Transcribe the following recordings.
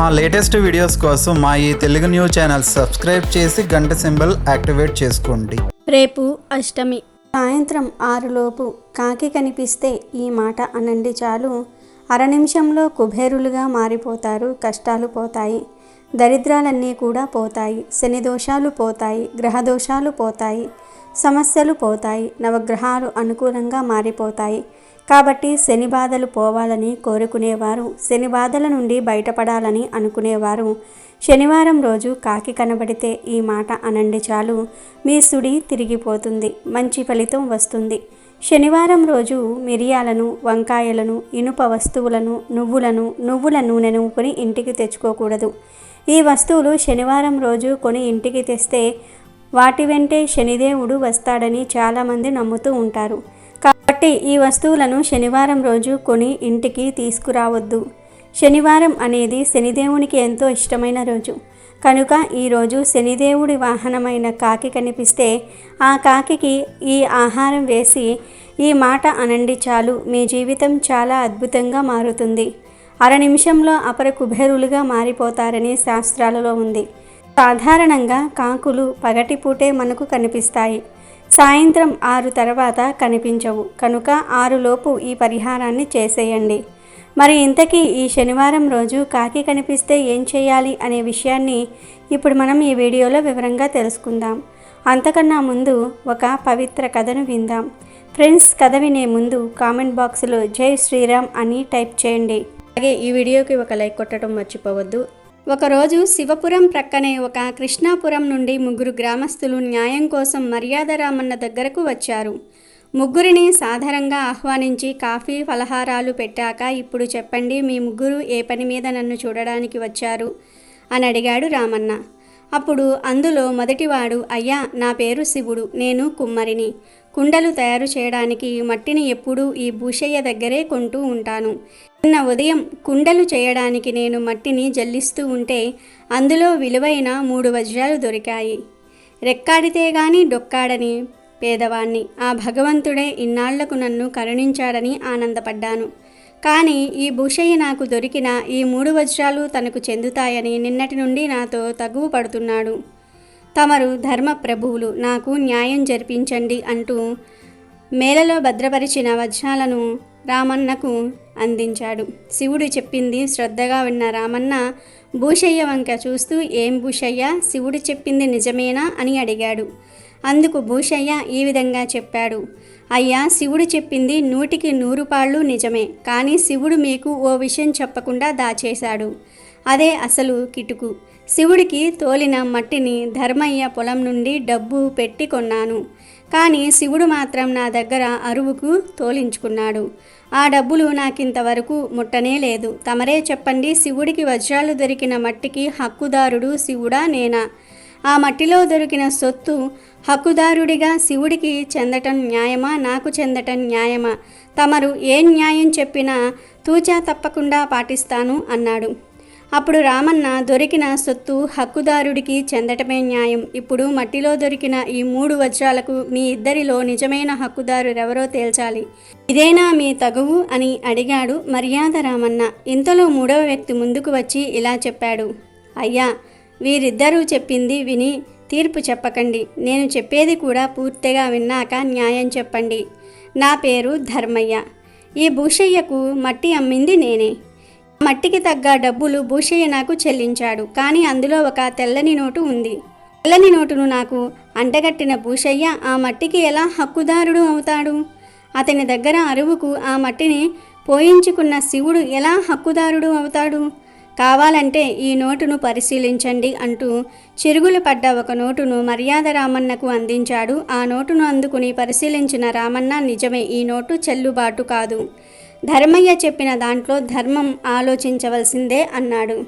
మా latest videos కోసం మా ఈ తెలుగు న్యూస్ ఛానల్ సబ్స్క్రైబ్ చేసి గంట సింబల్ యాక్టివేట్ చేసుకోండి. రేపు అష్టమి. సాయంత్రం ఆరులోపు కాకి కనిపిస్తే ఈ మాట అనండి చాలు. అర నిమిషంలో కుబేరులుగా మారిపోతారు కష్టాలు పోతాయి దరిద్రాలన్నీ కూడా పోతాయి శని దోషాలు పోతాయి గ్రహదోషాలు పోతాయి సమస్యలు పోతాయి నవగ్రహాలు అనుకూలంగా మారిపోతాయి. కాబట్టి శని బాధలు పోవాలని కోరుకునేవారు. శని బాధల నుండి బయటపడాలని అనుకునేవారు. శనివారం రోజు కాకి కనబడితే ఈ మాట అనండి చాలు. మీ సుడి తిరిగిపోతుంది. మంచి ఫలితం వస్తుంది. శనివారం రోజు మిరియాలను వంకాయలను ఇనుప వస్తువులను నువ్వులను నువ్వుల నూనెను కొని ఇంటికి తెచ్చుకోకూడదు. ఈ వస్తువులు శనివారం రోజు కొని ఇంటికి తెస్తే వాటి వెంటే శనిదేవుడు వస్తాడని చాలామంది నమ్ముతూ ఉంటారు. కాబట్టి ఈ వస్తువులను శనివారం రోజు కొని ఇంటికి తీసుకురావద్దు. శనివారం అనేది శనిదేవునికి ఎంతో ఇష్టమైన రోజు. కనుక ఈరోజు శనిదేవుడి వాహనమైన కాకి కనిపిస్తే ఆ కాకికి ఈ ఆహారం వేసి ఈ మాట అనండి చాలు మీ జీవితం చాలా అద్భుతంగా మారుతుంది. అర నిమిషంలో అపర కుబేరులుగా మారిపోతారని శాస్త్రాలలో ఉంది. సాధారణంగా కాకులు పగటిపూటే మనకు కనిపిస్తాయి. సాయంత్రం ఆరు తర్వాత కనిపించవు. కనుక ఆరులోపు ఈ పరిహారాన్ని చేసేయండి. మరి ఇంతకీ ఈ శనివారం రోజు కాకి కనిపిస్తే ఏం చేయాలి అనే విషయాన్ని ఇప్పుడు మనం ఈ వీడియోలో వివరంగా తెలుసుకుందాం. అంతకన్నా ముందు ఒక పవిత్ర కథను విందాం. ఫ్రెండ్స్ కథ వినే ముందు కామెంట్ బాక్స్లో జై శ్రీరామ్ అని టైప్ చేయండి. అలాగే ఈ వీడియోకి ఒక లైక్ కొట్టడం మర్చిపోవద్దు. ఒకరోజు శివపురం ప్రక్కనే ఒక కృష్ణాపురం నుండి ముగ్గురు గ్రామస్తులు న్యాయం కోసం మర్యాద రామన్న దగ్గరకు వచ్చారు. ముగ్గురిని సాధారణంగా ఆహ్వానించి కాఫీ ఫలహారాలు పెట్టాక ఇప్పుడు చెప్పండి మీ ముగ్గురు ఏ పని మీద నన్ను చూడడానికి వచ్చారు? అని అడిగాడు రామన్న. అప్పుడు అందులో మొదటివాడు అయ్యా నా పేరు శివుడు నేను కుమ్మరిని. కుండలు తయారు చేయడానికి ఈ మట్టిని ఎప్పుడూ ఈ భూషయ్య దగ్గరే కొంటూ ఉంటాను. నిన్న ఉదయం కుండలు చేయడానికి నేను మట్టిని జల్లిస్తూ ఉంటే అందులో విలువైన మూడు వజ్రాలు దొరికాయి. రెక్కాడితే గాని డొక్కాడని పేదవాణ్ణి. ఆ భగవంతుడే ఇన్నాళ్ళకు నన్ను కరుణించాడని ఆనందపడ్డాను. కానీ ఈ భూషయ్య నాకు దొరికిన ఈ మూడు వజ్రాలు తనకు చెందుతాయని నిన్నటి నుండి నాతో తగువ పడుతున్నాడు తమరు ధర్మ ప్రభువులు నాకు న్యాయం జరిపించండి అంటూ మేలలో భద్రపరిచిన వజ్రాలను రామన్నకు అందించాడు. శివుడు చెప్పింది శ్రద్ధగా విన్న రామన్న భూషయ్య వంక చూస్తూ ఏం భూషయ్య? శివుడు చెప్పింది నిజమేనా? అని అడిగాడు. అందుకు భూషయ్య ఈ విధంగా చెప్పాడు. అయ్యా శివుడు చెప్పింది నూటికి నూరు పాళ్ళు నిజమే కానీ శివుడు మీకు ఓ విషయం చెప్పకుండా దాచేశాడు. అదే అసలు కిటుకు. శివుడికి తోలిన మట్టిని ధర్మయ్య పొలం నుండి డబ్బు పెట్టి కొన్నాను. కానీ శివుడు మాత్రం నా దగ్గర అరువుకు తోలించుకున్నాడు. ఆ డబ్బులు నాకింతవరకు ముట్టనే లేదు. తమరే చెప్పండి శివుడికి వజ్రాలు దొరికిన మట్టికి హక్కుదారుడు శివుడా నేనా? ఆ మట్టిలో దొరికిన సొత్తు హక్కుదారుడిగా శివుడికి చెందటం న్యాయమా? నాకు చెందటం న్యాయమా? తమరు ఏ న్యాయం చెప్పినా తూచా తప్పకుండా పాటిస్తాను అన్నాడు. అప్పుడు రామన్న దొరికిన సొత్తు హక్కుదారుడికి చెందటమే న్యాయం. ఇప్పుడు మట్టిలో దొరికిన ఈ మూడు వజ్రాలకు మీ ఇద్దరిలో నిజమైన హక్కుదారురెవరో తేల్చాలి. ఇదేనా మీ తగువు? అని అడిగాడు మర్యాద రామన్న ఇంతలో మూడవ వ్యక్తి ముందుకు వచ్చి ఇలా చెప్పాడు. అయ్యా వీరిద్దరూ చెప్పింది విని తీర్పు చెప్పకండి. నేను చెప్పేది కూడా పూర్తిగా విన్నాక న్యాయం చెప్పండి. నా పేరు ధర్మయ్య. ఈ భూషయ్యకు మట్టి అమ్మింది నేనే. మట్టికి తగ్గ డబ్బులు భూషయ్య నాకు చెల్లించాడు. కానీ అందులో ఒక తెల్లని నోటు ఉంది. తెల్లని నోటును నాకు అంటగట్టిన భూషయ్య ఆ మట్టికి ఎలా హక్కుదారుడు అవుతాడు? అతని దగ్గర అరువుకు ఆ మట్టిని పోయించుకున్న శివుడు ఎలా హక్కుదారుడు అవుతాడు? కావాలంటే ఈ నోటును పరిశీలించండి అంటూ చిరుగులు పడ్డ ఒక నోటును మర్యాద రామన్నకు అందించాడు. ఆ నోటును అందుకుని పరిశీలించిన రామన్న నిజమే ఈ నోటు చెల్లుబాటు కాదు. ధర్మయ్య చెప్పిన దాంట్లో ధర్మం ఆలోచించవలసిందే అన్నాడు.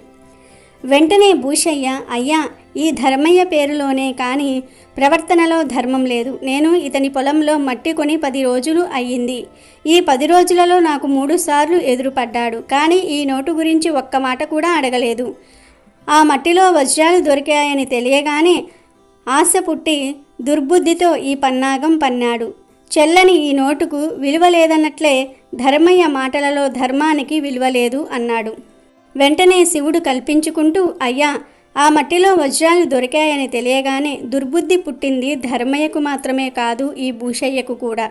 వెంటనే భూషయ్య అయ్యా ఈ ధర్మయ్య పేరులోనే కానీ ప్రవర్తనలో ధర్మం లేదు. నేను ఇతని పొలంలో మట్టి కొని పది రోజులు అయ్యింది. ఈ పది రోజులలో నాకు మూడు సార్లు ఎదురుపడ్డాడు. కానీ ఈ నోటు గురించి ఒక్క మాట కూడా అడగలేదు. ఆ మట్టిలో వజ్రాలు దొరికాయని తెలియగానే ఆశ పుట్టి దుర్బుద్ధితో ఈ పన్నాగం పన్నాడు. చెల్లని ఈ నోటుకు విలువ లేదన్నట్లే ధర్మయ్య మాటలలో ధర్మానికి విలువ లేదు అన్నాడు. వెంటనే శివుడు కల్పించుకుంటూ అయ్యా ఆ మట్టిలో వజ్రాలు దొరికాయని తెలియగానే దుర్బుద్ధి పుట్టింది ధర్మయ్యకు మాత్రమే కాదు ఈ భూషయ్యకు కూడా.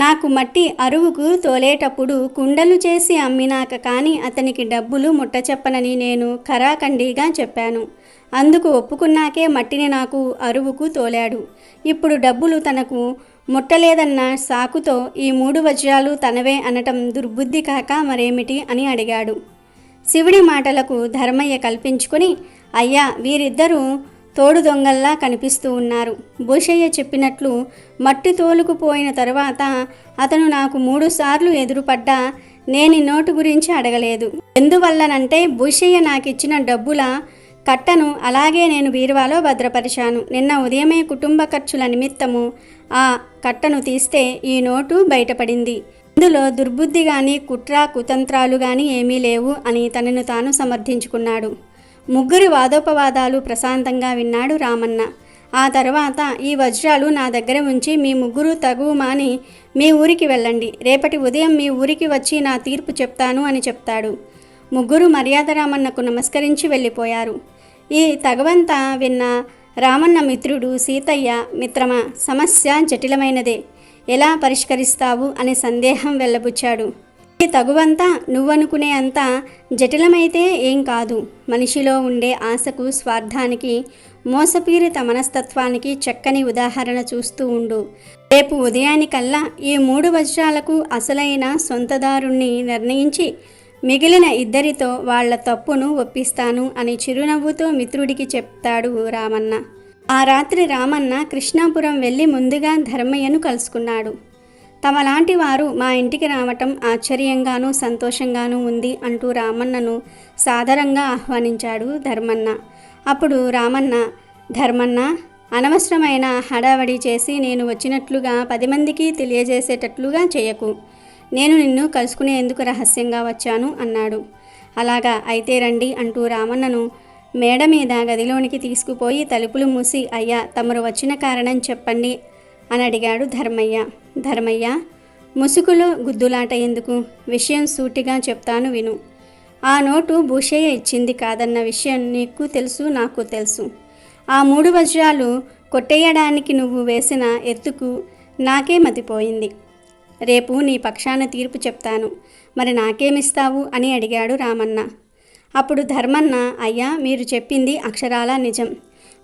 నాకు మట్టి అరువుకు తోలేటప్పుడు కుండలు చేసి అమ్మినాక కానీ అతనికి డబ్బులు ముట్టచెప్పనని నేను ఖరాఖండిగా చెప్పాను. అందుకు ఒప్పుకున్నాకే మట్టిని నాకు అరువుకు తోలాడు. ఇప్పుడు డబ్బులు తనకు ముట్టలేదన్న సాకుతో ఈ మూడు వజ్రాలు తనవే అనటం దుర్బుద్ధి కాక మరేమిటి అని అడిగాడు. శివుడి మాటలకు ధర్మయ్య కల్పించుకుని అయ్యా వీరిద్దరూ తోడు దొంగల్లా కనిపిస్తూ ఉన్నారు. భూషయ్య చెప్పినట్లు మట్టి తోలుకుపోయిన తర్వాత అతను నాకు మూడుసార్లు ఎదురుపడ్డా నేను నోటు గురించి అడగలేదు. ఎందువల్లనంటే భూషయ్య నాకిచ్చిన డబ్బుల కట్టను అలాగే నేను బీరువాలో భద్రపరిచాను. నిన్న ఉదయమే కుటుంబ ఖర్చుల నిమిత్తము ఆ కట్టను తీస్తే ఈ నోటు బయటపడింది. ఇందులో దుర్బుద్ధి గాని కుట్ర కుతంత్రాలు గాని ఏమీ లేవు అని తనను తాను సమర్థించుకున్నాడు. ముగ్గురి వాదోపవాదాలు ప్రశాంతంగా విన్నాడు రామన్న. ఆ తర్వాత ఈ వజ్రాలు నా దగ్గర ఉంచి మీ ముగ్గురు తగు మాని మీ ఊరికి వెళ్ళండి. రేపటి ఉదయం మీ ఊరికి వచ్చి నా తీర్పు చెప్తాను అని చెప్తాడు. ముగ్గురు మర్యాద రామన్నకు నమస్కరించి వెళ్ళిపోయారు. ఈ తగవంతా విన్న రామన్న మిత్రుడు సీతయ్య మిత్రమా సమస్య జటిలమైనదే. ఎలా పరిష్కరిస్తావు అనే సందేహం వెళ్ళబుచ్చాడు. ఈ తగువంతా నువ్వనుకునే అంత జటిలమైతే ఏం కాదు. మనిషిలో ఉండే ఆశకు స్వార్థానికి మోసపీరిత మనస్తత్వానికి చక్కని ఉదాహరణ చూస్తూ ఉండు. రేపు ఉదయానికల్లా ఈ మూడు వజ్రాలకు అసలైన సొంతదారుణ్ణి నిర్ణయించి మిగిలిన ఇద్దరితో వాళ్ళ తప్పును ఒప్పిస్తాను అని చిరునవ్వుతో మిత్రుడికి చెప్తాడు రామన్న. ఆ రాత్రి రామన్న కృష్ణాపురం వెళ్ళి ముందుగా ధర్మయ్యను కలుసుకున్నాడు. తమలాంటి వారు మా ఇంటికి రావటం ఆశ్చర్యంగానూ సంతోషంగానూ ఉంది అంటూ రామన్నను సాదరంగా ఆహ్వానించాడు ధర్మన్న. అప్పుడు రామన్న ధర్మన్న అనవసరమైన హడావడి చేసి నేను వచ్చినట్లుగా పది మందికి తెలియజేసేటట్లుగా చేయకు. నేను నిన్ను కలుసుకునేందుకు రహస్యంగా వచ్చాను అన్నాడు. అలాగా అయితే రండి అంటూ రామన్నను మేడ మీద గదిలోనికి తీసుకుపోయి తలుపులు మూసి అయ్యా తమరు వచ్చిన కారణం చెప్పండి అని అడిగాడు ధర్మయ్య. ధర్మయ్య ముసుగులో గుద్దులాట ఎందుకు? విషయం సూటిగా చెప్తాను విను. ఆ నోటు భూషయ్య ఇచ్చింది కాదన్న విషయం నీకు తెలుసు నాకు తెలుసు. ఆ మూడు వజ్రాలు కొట్టేయడానికి నువ్వు వేసిన ఎత్తుకు నాకే మతిపోయింది. రేపు నీ పక్షాన తీర్పు చెప్తాను. మరి నాకేమిస్తావు? అని అడిగాడు రామన్న. అప్పుడు ధర్మన్న అయ్యా మీరు చెప్పింది అక్షరాల నిజం.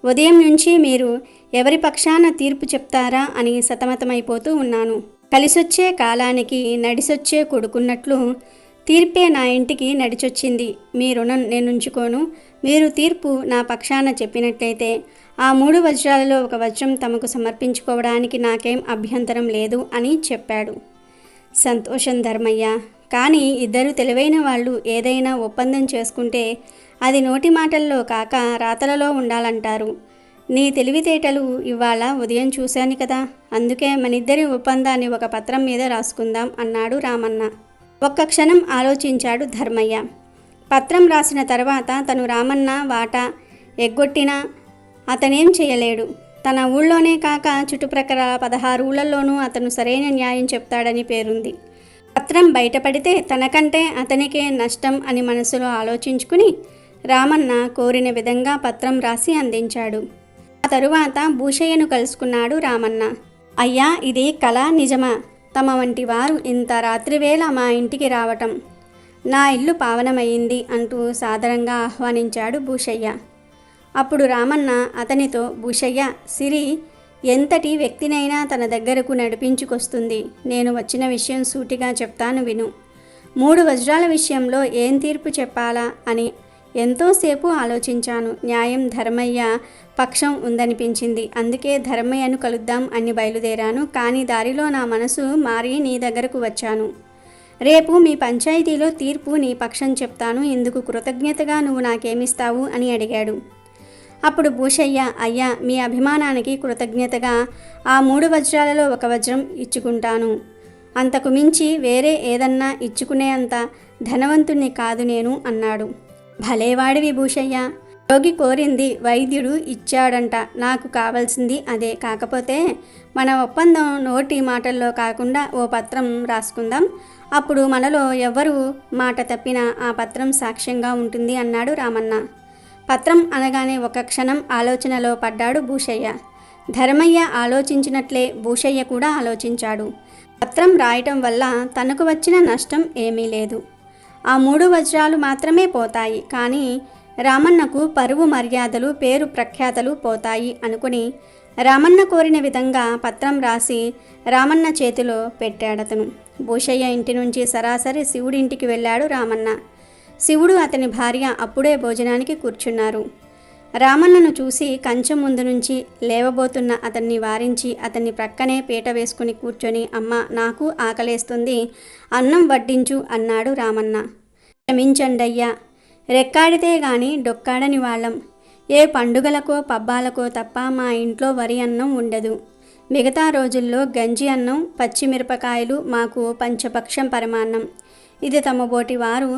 ఉదయం నుంచి మీరు ఎవరి పక్షాన తీర్పు చెప్తారా అని సతమతమైపోతూ ఉన్నాను. కలిసొచ్చే కాలానికి నడిసొచ్చే కొడుకున్నట్లు తీర్పే నా ఇంటికి నడిచొచ్చింది. మీ రుణం నేనుంచుకోను. మీరు తీర్పు నా పక్షాన చెప్పినట్లయితే ఆ మూడు వజ్రాలలో ఒక వజ్రం తమకు సమర్పించుకోవడానికి నాకేం అభ్యంతరం లేదు అని చెప్పాడు. సంతోషం ధర్మయ్య కానీ ఇద్దరు తెలివైన వాళ్ళు ఏదైనా ఒప్పందం చేసుకుంటే అది నోటి మాటల్లో కాక రాతలలో ఉండాలంటారు. నీ తెలివితేటలు ఇవాళ ఉదయం చూశాను కదా అందుకే మనిద్దరి ఒప్పందాన్ని ఒక పత్రం మీద రాసుకుందాం అన్నాడు రామన్న. ఒక్క క్షణం ఆలోచించాడు ధర్మయ్య. పత్రం రాసిన తర్వాత తను రామన్న వాటా ఎగ్గొట్టినా అతనేం చేయలేడు. తన ఊళ్ళోనే కాక చుట్టుప్రక్కల పదహారు ఊళ్ళల్లోనూ అతను సరైన న్యాయం చెప్తాడని పేరుంది. పత్రం బయటపడితే తనకంటే అతనికే నష్టం అని మనసులో ఆలోచించుకుని రామన్న కోరిన విధంగా పత్రం రాసి అందించాడు. ఆ తరువాత భూషయ్యను కలుసుకున్నాడు రామన్న. అయ్యా ఇది కళ నిజమా? తమ వంటి వారు ఇంత రాత్రివేళ మా ఇంటికి రావటం. నా ఇల్లు పావనమయ్యింది అంటూ సాదరంగా ఆహ్వానించాడు భూషయ్య. అప్పుడు రామన్న అతనితో భూషయ్య సిరి ఎంతటి వ్యక్తినైనా తన దగ్గరకు నడిపించుకొస్తుంది. నేను వచ్చిన విషయం సూటిగా చెప్తాను విను. మూడు వజ్రాల విషయంలో ఏం తీర్పు చెప్పాలా? అని ఎంతోసేపు ఆలోచించాను. న్యాయం ధర్మయ్య పక్షం ఉందనిపించింది. అందుకే ధర్మయ్యను కలుద్దాం అని బయలుదేరాను. కానీ దారిలో నా మనసు మారి నీ దగ్గరకు వచ్చాను. రేపు మీ పంచాయతీలో తీర్పు నీ పక్షం చెప్తాను. ఇందుకు కృతజ్ఞతగా నువ్వు నాకేమిస్తావు? అని అడిగాడు. అప్పుడు భూషయ్య అయ్యా మీ అభిమానానికి కృతజ్ఞతగా ఆ మూడు వజ్రాలలో ఒక వజ్రం ఇచ్చుకుంటాను. అంతకు మించి వేరే ఏదన్నా ఇచ్చుకునే అంత ధనవంతుణ్ణి కాదు నేను అన్నాడు. భలేవాడివి భూషయ్య. రోగి కోరింది వైద్యుడు ఇచ్చాడంట. నాకు కావాల్సింది అదే. కాకపోతే మన ఒప్పందం నోటి మాటల్లో కాకుండా ఓ పత్రం రాసుకుందాం. అప్పుడు మనలో ఎవరు మాట తప్పినా ఆ పత్రం సాక్ష్యంగా ఉంటుంది అన్నాడు రామన్న. పత్రం అనగానే ఒక క్షణం ఆలోచనలో పడ్డాడు భూషయ్య. ధర్మయ్య ఆలోచించినట్లే భూషయ్య కూడా ఆలోచించాడు. పత్రం రాయటం వల్ల తనకు వచ్చిన నష్టం ఏమీ లేదు. ఆ మూడు వజ్రాలు మాత్రమే పోతాయి. కానీ రామన్నకు పరువు మర్యాదలు పేరు ప్రఖ్యాతలు పోతాయి అనుకుని రామన్న కోరిన విధంగా పత్రం రాసి రామన్న చేతిలో పెట్టాడతను. భూషయ్య ఇంటి నుంచి సరాసరి శివుడింటికి వెళ్ళాడు రామన్న. శివుడు అతని భార్య అప్పుడే భోజనానికి కూర్చున్నారు. రామన్నను చూసి కంచెం ముందు నుంచి లేవబోతున్న అతన్ని వారించి అతన్ని ప్రక్కనే పీట వేసుకుని కూర్చొని అమ్మ నాకు ఆకలేస్తుంది అన్నం వడ్డించు అన్నాడు రామన్న. క్షమించండయ్యా రెక్కాడితే గాని డొక్కాడని వాళ్ళం. ఏ పండుగలకో పబ్బాలకో తప్ప మా ఇంట్లో వరి అన్నం ఉండదు. మిగతా రోజుల్లో గంజి అన్నం పచ్చిమిరపకాయలు మాకు పంచపక్షం పరమాన్నం. ఇది తమ బోటి వారు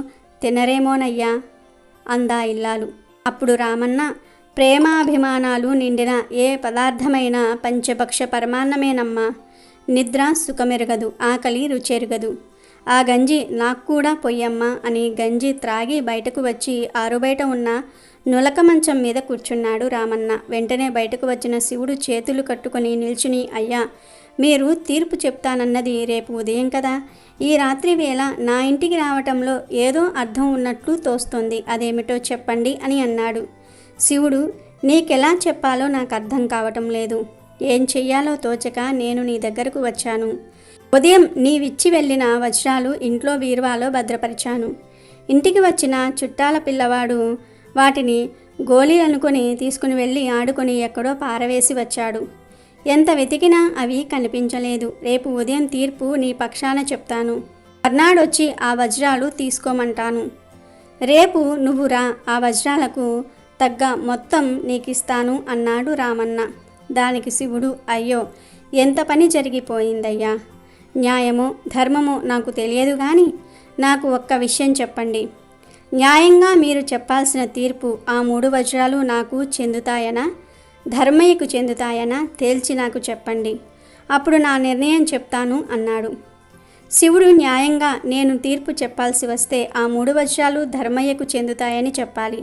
తినరేమోనయ్యా అందా ఇల్లాలు. అప్పుడు రామన్న ప్రేమాభిమానాలు నిండిన ఏ పదార్థమైనా పంచభక్ష పరమాన్నమేనమ్మా. నిద్ర సుఖమెరగదు ఆకలి రుచెరగదు. ఆ గంజి నాకు కూడా పొయ్యమ్మా అని గంజి త్రాగి బయటకు వచ్చి ఆరుబయట ఉన్న నులక మంచం మీద కూర్చున్నాడు రామన్న. వెంటనే బయటకు వచ్చిన శివుడు చేతులు కట్టుకొని నిల్చుని అయ్యా మీరు తీర్పు చెప్తానన్నది రేపు ఉదయం కదా. ఈ రాత్రి వేళ నా ఇంటికి రావటంలో ఏదో అర్థం ఉన్నట్లు తోస్తోంది. అదేమిటో చెప్పండి అని అన్నాడు. శివుడు నీకెలా చెప్పాలో నాకు అర్థం కావటం లేదు. ఏం చెయ్యాలో తోచక నేను నీ దగ్గరకు వచ్చాను. ఉదయం నీవిచ్చి వెళ్ళిన వజ్రాలు ఇంట్లో బీరువాలో భద్రపరిచాను. ఇంటికి వచ్చిన చుట్టాల పిల్లవాడు వాటిని గోళీ అనుకుని తీసుకుని వెళ్ళి ఆడుకొని ఎక్కడో పారవేసి వచ్చాడు. ఎంత వెతికినా అవి కనిపించలేదు. రేపు ఉదయం తీర్పు నీ పక్షాన చెప్తాను. మర్నాడొచ్చి ఆ వజ్రాలు తీసుకోమంటాను. రేపు నువ్వు రా ఆ వజ్రాలకు తగ్గ మొత్తం నీకిస్తాను అన్నాడు రామన్న. దానికి శివుడు అయ్యో ఎంత పని జరిగిపోయిందయ్యా. న్యాయమో ధర్మము నాకు తెలియదు కానీ నాకు ఒక్క విషయం చెప్పండి. న్యాయంగా మీరు చెప్పాల్సిన తీర్పు ఆ మూడు వజ్రాలు నాకు చెందుతాయనా? ధర్మయ్యకు చెందుతాయనా తేల్చి నాకు చెప్పండి. అప్పుడు నా నిర్ణయం చెప్తాను అన్నాడు. శివుడు న్యాయంగా నేను తీర్పు చెప్పాల్సి వస్తే ఆ మూడు వర్షాలు ధర్మయ్యకు చెందుతాయని చెప్పాలి.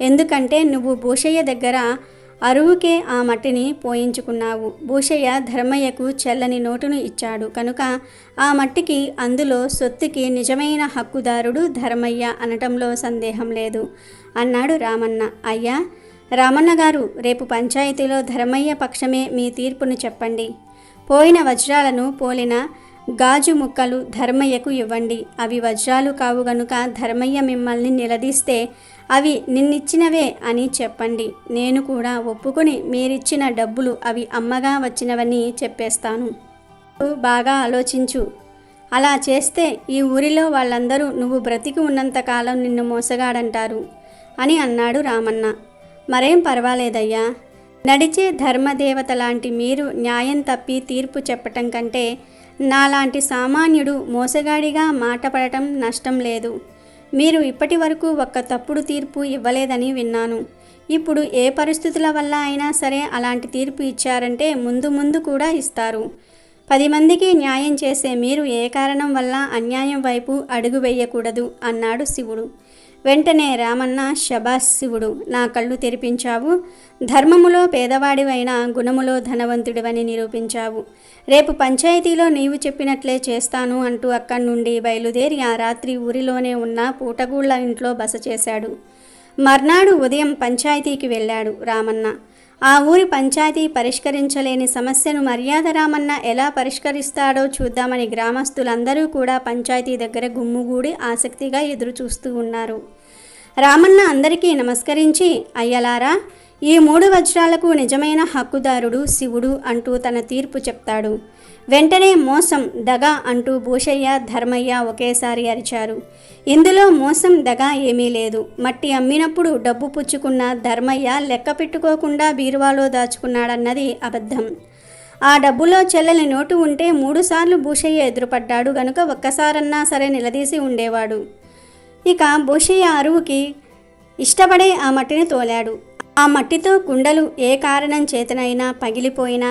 ఎందుకంటే నువ్వు భూషయ్య దగ్గర అరువుకే ఆ మట్టిని పోయించుకున్నావు. భూషయ్య ధర్మయ్యకు చెల్లని నోటును ఇచ్చాడు. కనుక ఆ మట్టికి అందులో సొత్తుకి నిజమైన హక్కుదారుడు ధర్మయ్య అనటంలో సందేహం లేదు అన్నాడు రామన్న. అయ్యా రామన్న గారు రేపు పంచాయతీలో ధర్మయ్య పక్షమే మీ తీర్పును చెప్పండి. పోయిన వజ్రాలను పోలిన గాజు ముక్కలు ధర్మయ్యకు ఇవ్వండి. అవి వజ్రాలు కావు గనుక ధర్మయ్య మిమ్మల్ని నిలదీస్తే అవి నిన్నిచ్చినవే అని చెప్పండి. నేను కూడా ఒప్పుకొని మీరిచ్చిన డబ్బులు అవి అమ్మగా వచ్చినవని చెప్పేస్తాను. బాగా ఆలోచించు. అలా చేస్తే ఈ ఊరిలో వాళ్ళందరూ నువ్వు బ్రతికి ఉన్నంతకాలం నిన్ను మోసగాడంటారు అని అన్నాడు రామన్న. మరేం పర్వాలేదయ్యా. నడిచే ధర్మదేవత లాంటి మీరు న్యాయం తప్పి తీర్పు చెప్పటం కంటే నాలాంటి సామాన్యుడు మోసగాడిగా మాటపడటం నష్టం లేదు. మీరు ఇప్పటి వరకు ఒక్క తప్పుడు తీర్పు ఇవ్వలేదని విన్నాను. ఇప్పుడు ఏ పరిస్థితుల వల్ల అయినా సరే అలాంటి తీర్పు ఇచ్చారంటే ముందు ముందు కూడా ఇస్తారు. పది మందికి న్యాయం చేసే మీరు ఏ కారణం వల్ల అన్యాయం వైపు అడుగు వేయకూడదు? అన్నాడు శివుడు. వెంటనే రామన్న శబాస్ శివుడు నా కళ్ళు తెరిపించావు. ధర్మములో పేదవాడివైన గుణములో ధనవంతుడివని నిరూపించావు. రేపు పంచాయతీలో నీవు చెప్పినట్లే చేస్తాను అంటూ అక్కడి నుండి బయలుదేరి ఆ రాత్రి ఊరిలోనే ఉన్న పూటగూళ్ళ ఇంట్లో బస చేశాడు. మర్నాడు ఉదయం పంచాయతీకి వెళ్ళాడు రామన్న. ఆ ఊరి పంచాయతీ పరిష్కరించలేని సమస్యను మర్యాద రామన్న ఎలా పరిష్కరిస్తాడో చూద్దామని గ్రామస్తులందరూ కూడా పంచాయతీ దగ్గర గుమ్ముగూడి ఆసక్తిగా ఎదురు చూస్తూ ఉన్నారు. రామన్న అందరికీ నమస్కరించి అయ్యలారా ఈ మూడు వజ్రాలకు నిజమైన హక్కుదారుడు శివుడు అంటూ తన తీర్పు చెప్తాడు. వెంటనే మోసం దగ అంటూ భూషయ్య ధర్మయ్య ఒకేసారి అరిచారు. ఇందులో మోసం దగ ఏమీ లేదు. మట్టి అమ్మినప్పుడు డబ్బు పుచ్చుకున్న ధర్మయ్య లెక్క పెట్టుకోకుండా బీరువాలో దాచుకున్నాడన్నది అబద్ధం. ఆ డబ్బులో చెల్లెలి నోటు ఉంటే మూడుసార్లు భూషయ్య ఎదురుపడ్డాడు గనుక ఒక్కసారన్నా సరే నిలదీసి ఉండేవాడు. ఇక భూషయ్య అరువుకి ఇష్టపడే ఆ మట్టిని తోలాడు. ఆ మట్టితో కుండలు ఏ కారణం చేతనైనా పగిలిపోయినా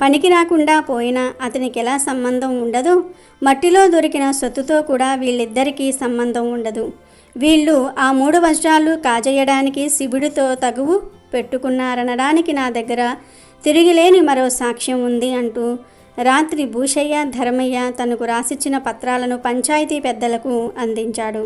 పనికి రాకుండా పోయినా అతనికి ఎలా సంబంధం ఉండదో? మట్టిలో దొరికిన సొత్తుతో కూడా వీళ్ళిద్దరికీ సంబంధం ఉండదు. వీళ్ళు ఆ మూడు వజ్రాలు కాజేయడానికి శివుడితో తగువు పెట్టుకున్నారనడానికి నా దగ్గర తిరిగిలేని మరో సాక్ష్యం ఉంది అంటూ రాత్రి భూషయ్య ధర్మయ్య తనకు రాసిచ్చిన పత్రాలను పంచాయతీ పెద్దలకు అందించాడు.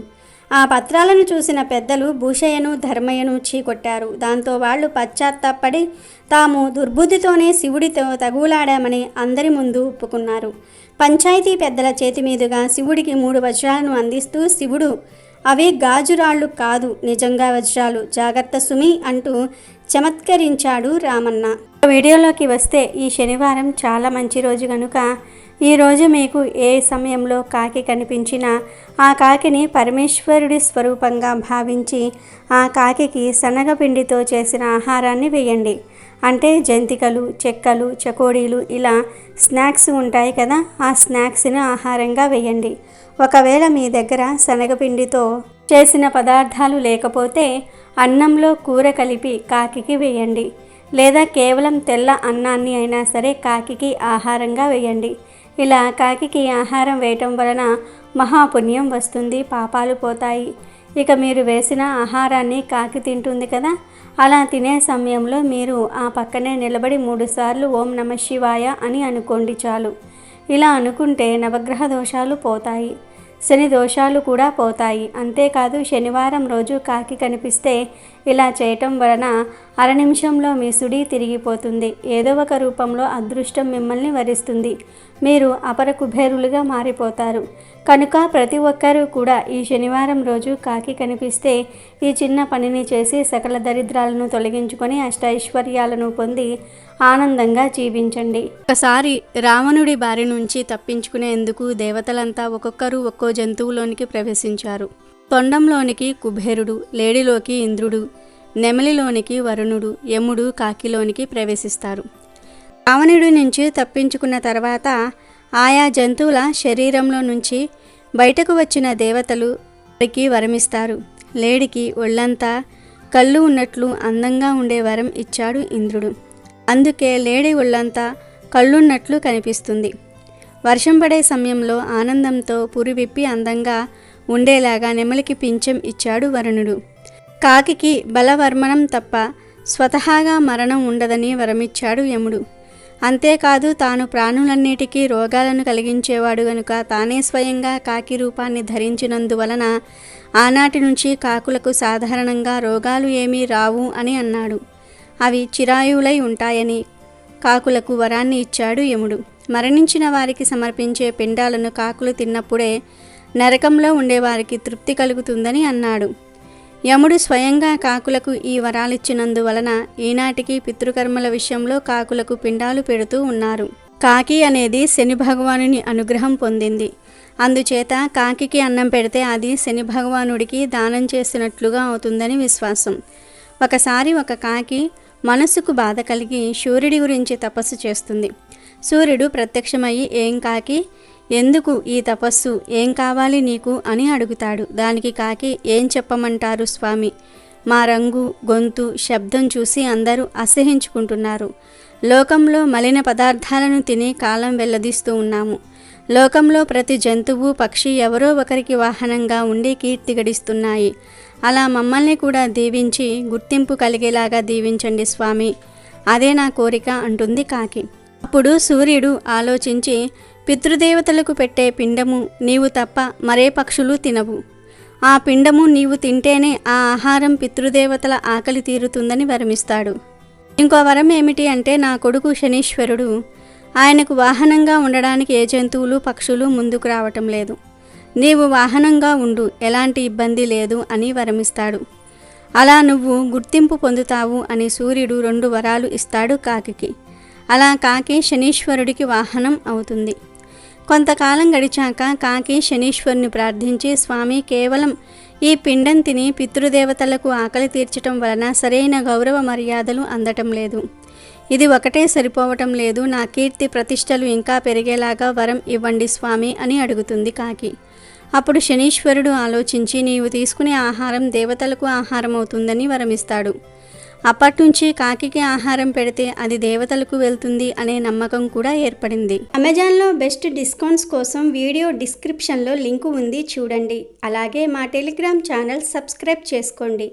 ఆ పత్రాలను చూసిన పెద్దలు భూషయ్యను ధర్మయ్యను చీకొట్టారు. దాంతో వాళ్ళు పశ్చాత్తాపడి తాము దుర్బుద్ధితోనే శివుడితో తగులాడామని అందరి ముందు ఒప్పుకున్నారు. పంచాయతీ పెద్దల చేతి మీదుగా శివుడికి మూడు వజ్రాలను అందిస్తూ శివుడు అవి గాజురాళ్ళు కాదు నిజంగా వజ్రాలు జాగ్రత్త సుమి అంటూ చమత్కరించాడు రామన్న. వీడియోలోకి వస్తే ఈ శనివారం చాలా మంచి రోజు కనుక ఈరోజు మీకు ఏ సమయంలో కాకి కనిపించినా ఆ కాకిని పరమేశ్వరుడి స్వరూపంగా భావించి ఆ కాకికి శనగపిండితో చేసిన ఆహారాన్ని వేయండి. అంటే జంతికలు చెక్కలు చకోడీలు ఇలా స్నాక్స్ ఉంటాయి కదా ఆ స్నాక్స్ని ఆహారంగా వేయండి. ఒకవేళ మీ దగ్గర శనగపిండితో చేసిన పదార్థాలు లేకపోతే అన్నంలో కూర కలిపి కాకికి వేయండి. లేదా కేవలం తెల్ల అన్నాన్ని అయినా సరే కాకికి ఆహారంగా వేయండి. ఇలా కాకికి ఆహారం వేయటం వలన మహాపుణ్యం వస్తుంది పాపాలు పోతాయి. ఇక మీరు వేసిన ఆహారాన్ని కాకి తింటుంది కదా? అలా తినే సమయంలో మీరు ఆ పక్కనే నిలబడి మూడుసార్లు ఓం నమ శివాయ అని అనుకోండి చాలు. ఇలా అనుకుంటే నవగ్రహ దోషాలు పోతాయి. శని దోషాలు కూడా పోతాయి. అంతేకాదు శనివారం రోజు కాకి కనిపిస్తే ఇలా చేయటం వలన అర నిమిషంలో మీ సుడి తిరిగిపోతుంది. ఏదో ఒక రూపంలో అదృష్టం మిమ్మల్ని వరిస్తుంది. మీరు అపర కుబేరులుగా మారిపోతారు. కనుక ప్రతి ఒక్కరూ కూడా ఈ శనివారం రోజు కాకి కనిపిస్తే ఈ చిన్న పనిని చేసి సకల దరిద్రాలను తొలగించుకొని అష్టైశ్వర్యాలను పొంది ఆనందంగా జీవించండి. ఒకసారి రావణుడి బారి నుంచి తప్పించుకునేందుకు దేవతలంతా ఒక్కొక్కరు ఒక్కో జంతువులోనికి ప్రవేశించారు. తొండంలోనికి కుబేరుడు లేడిలోకి ఇంద్రుడు నెమలిలోనికి వరుణుడు యముడు కాకిలోనికి ప్రవేశిస్తారు. రావణుడి నుంచి తప్పించుకున్న తర్వాత ఆయా జంతువుల శరీరంలో నుంచి బయటకు వచ్చిన దేవతలు వారికి వరమిస్తారు. లేడికి ఒళ్ళంతా కళ్ళు ఉన్నట్లు అందంగా ఉండే వరం ఇచ్చాడు ఇంద్రుడు. అందుకే లేడీ ఒళ్ళంతా కళ్ళున్నట్లు కనిపిస్తుంది. వర్షం పడే సమయంలో ఆనందంతో పురివిప్పి అందంగా ఉండేలాగా నెమలికి పింఛం ఇచ్చాడు వరుణుడు. కాకికి బలవర్మణం తప్ప స్వతహాగా మరణం ఉండదని వరమిచ్చాడు యముడు. అంతేకాదు తాను ప్రాణులన్నిటికీ రోగాలను కలిగించేవాడు గనుక తానే స్వయంగా కాకి రూపాన్ని ధరించినందువలన ఆనాటి నుంచి కాకులకు సాధారణంగా రోగాలు ఏమీ రావు అని అన్నాడు. అవి చిరాయువులై ఉంటాయని కాకులకు వరాన్ని ఇచ్చాడు యముడు. మరణించిన వారికి సమర్పించే పిండాలను కాకులు తిన్నప్పుడే నరకంలో ఉండేవారికి తృప్తి కలుగుతుందని అన్నాడు. యముడు స్వయంగా కాకులకు ఈ వరాలిచ్చినందువలన ఈనాటికి పితృకర్మల విషయంలో కాకులకు పిండాలు పెడుతూ ఉన్నారు. కాకి అనేది శని భగవానుని అనుగ్రహం పొందింది. అందుచేత కాకికి అన్నం పెడితే అది శని భగవానుడికి దానం చేసినట్లుగా అవుతుందని విశ్వాసం. ఒకసారి ఒక కాకి మనసుకు బాధ కలిగి సూర్యుడి గురించి తపస్సు చేస్తుంది. సూర్యుడు ప్రత్యక్షమయ్యి ఏం కాకి? ఎందుకు ఈ తపస్సు? ఏం కావాలి నీకు? అని అడుగుతాడు. దానికి కాకి ఏం చెప్పమంటారు స్వామి? మా రంగు గొంతు శబ్దం చూసి అందరూ అసహించుకుంటున్నారు లోకంలో మలిన పదార్థాలను తిని కాలం వెల్లదీస్తూ ఉన్నాము. లోకంలో ప్రతి జంతువు పక్షి ఎవరో ఒకరికి వాహనంగా ఉండి కీర్తి గడిస్తున్నాయి. అలా మమ్మల్ని కూడా దీవించి గుర్తింపు కలిగేలాగా దీవించండి స్వామి. అదే నా కోరిక అంటుంది కాకి. అప్పుడు సూర్యుడు ఆలోచించి పితృదేవతలకు పెట్టే పిండము నీవు తప్ప మరే పక్షులు తినవు. ఆ పిండము నీవు తింటేనే ఆ ఆహారం పితృదేవతల ఆకలి తీరుతుందని వరమిస్తాడు. ఇంకో వరం ఏమిటి అంటే నా కొడుకు శనీశ్వరుడు ఆయనకు వాహనంగా ఉండడానికి ఏ జంతువులు పక్షులు ముందుకు రావటం లేదు. నీవు వాహనంగా ఉండు ఎలాంటి ఇబ్బంది లేదు అని వరమిస్తాడు. అలా నువ్వు గుర్తింపు పొందుతావు అని సూర్యుడు రెండు వరాలు ఇస్తాడు కాకికి అలా కాకి శనీశ్వరుడికి వాహనం అవుతుంది. కొంతకాలం గడిచాక కాకి శనీశ్వరుని ప్రార్థించి స్వామి కేవలం ఈ పిండం తిని పితృదేవతలకు ఆకలి తీర్చటం వలన సరైన గౌరవ మర్యాదలు అందటం లేదు. ఇది ఒకటే సరిపోవటం లేదు. నా కీర్తి ప్రతిష్టలు ఇంకా పెరిగేలాగా వరం ఇవ్వండి స్వామి అని అడుగుతుంది కాకి. అప్పుడు శనీశ్వరుడు ఆలోచించి నీవు తీసుకునే ఆహారం దేవతలకు ఆహారం అవుతుందని వరమిస్తాడు. అప్పట్నుంచి కాకికి ఆహారం పెడితే అది దేవతలకు వెళ్తుంది అనే నమ్మకం కూడా ఏర్పడింది. అమెజాన్లో బెస్ట్ డిస్కౌంట్స్ కోసం వీడియో డిస్క్రిప్షన్లో లింకు ఉంది చూడండి. అలాగే మా టెలిగ్రామ్ ఛానల్ సబ్స్క్రైబ్ చేసుకోండి.